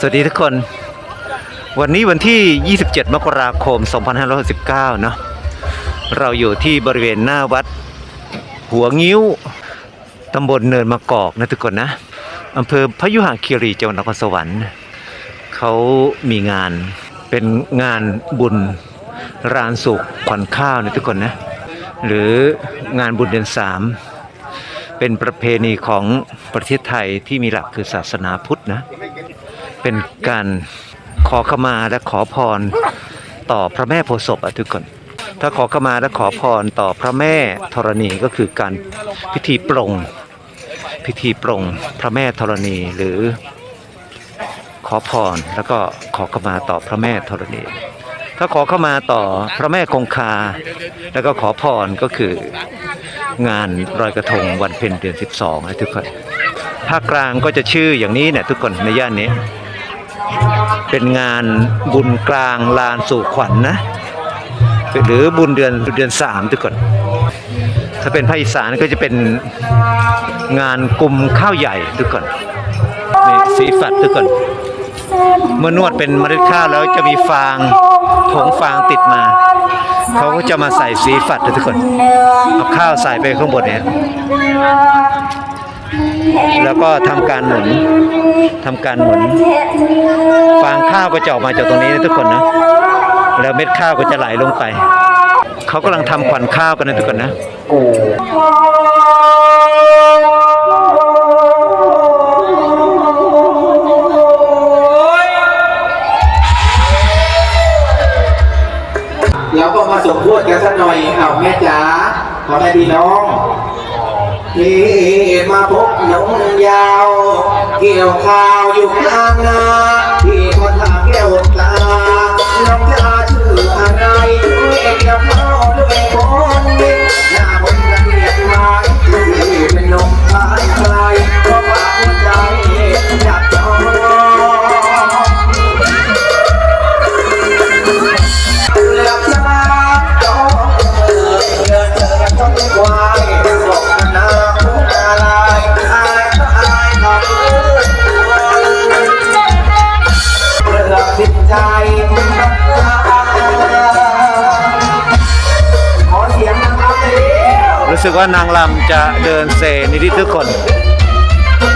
สวัสดีทุกคน วันนี้วันที่ 27 มกราคม 2569 เนาะเราอยู่ที่บริเวณหน้าวัด หัวงิ้วตำบลเนินมะกอกนะทุกคนนะอำเภอพยุหคีรีจังหวัดนครสวรรค์เขามีงานเป็นงานบุญรานสุขขวัญข้าวนะทุกคนนะ หรืองานบุญเดือนสามเป็นประเพณีของประเทศไทยที่มีหลักคือศาสนาพุทธนะ เป็นการขอขมาและขอพรต่อพระแม่โพธิ์ศพอะทุกคน ถ้าขอขมาและขอพรต่อพระแม่ธรณีก็คือการพิธีปรงพิธีปรงพระแม่ธรณีหรือขอพรแล้วก็ขอขมาต่อพระแม่ธรณี ถ้าขอเข้ามาต่อพระแม่คงคา แล้วก็ขอพรก็คืองานลอยกระทงวันเพ็ญเดือน 12นะทุกคนภาคกลางก็จะชื่ออย่างนี้เนี่ยทุกคนในย่านนี้ เป็นงานบุญกลางลานสู่ขวัญนะ หรือบุญเดือนเดือนสามทุกคนถ้าเป็นภาคอีสานก็จะเป็นงานกลุ่มข้าวใหญ่ทุกคนนี่สีฝัดทุกคนเมื่อนวดเป็นเมล็ดข้าวแล้วจะมีฟางผงฟางติดมา เขาก็จะมาใส่สีฝัดทุกคนเอาข้าวใส่ไปข้างบนเนี่ย แล้วก็ทำการหมุนทำการหมุน ฟางข้าวก็จะออกมาจากตรงนี้นะทุกคนนะแล้วเม็ดข้าวก็จะไหลลงไป เขากำลังทำขวัญข้าวกันนะทุกคนนะเราก็มาสมโพธิกันสักหน่อยเอาแม่จ๋าขอแม่พี่น้อง ที่มาพบน้องยาว เกี่ยวข้าวอยู่ข้างน้าที่คนทางแก้วตาน้องจะชื่ออะไรเอกกับพ่อ รู้สึกว่านางลำจะเดินเซนิดๆทุกคน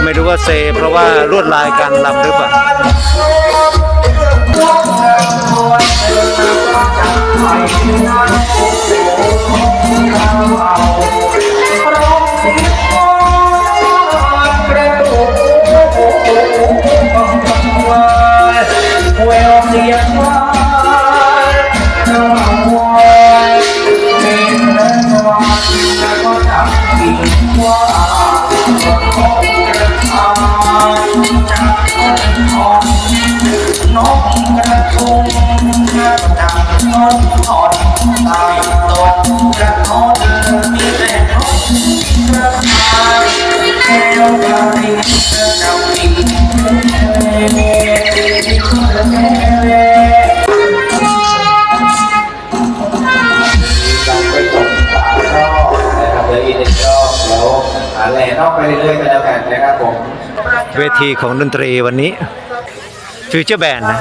ไม่รู้ว่าเซ เพราะว่าลวดลายการลำหรือเปล่าเว จากคนอ่อนกกระทงดังนกอ่อนตายตัวกระทอนมีแต่นกกระทาแก้วกระดิ่งกระดัง เวทีของดนตรีวันนี้ฟิวเจอร์แบนนะ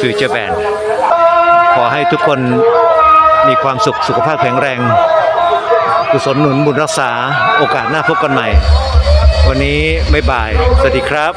ฟิวเจอร์แบนขอให้ทุกคนมีความสุขสุขภาพแข็งแรง กุศลหนุนบุญรักษาโอกาสหน้าพบกันใหม่ วันนี้บ๊ายบาย สวัสดีครับ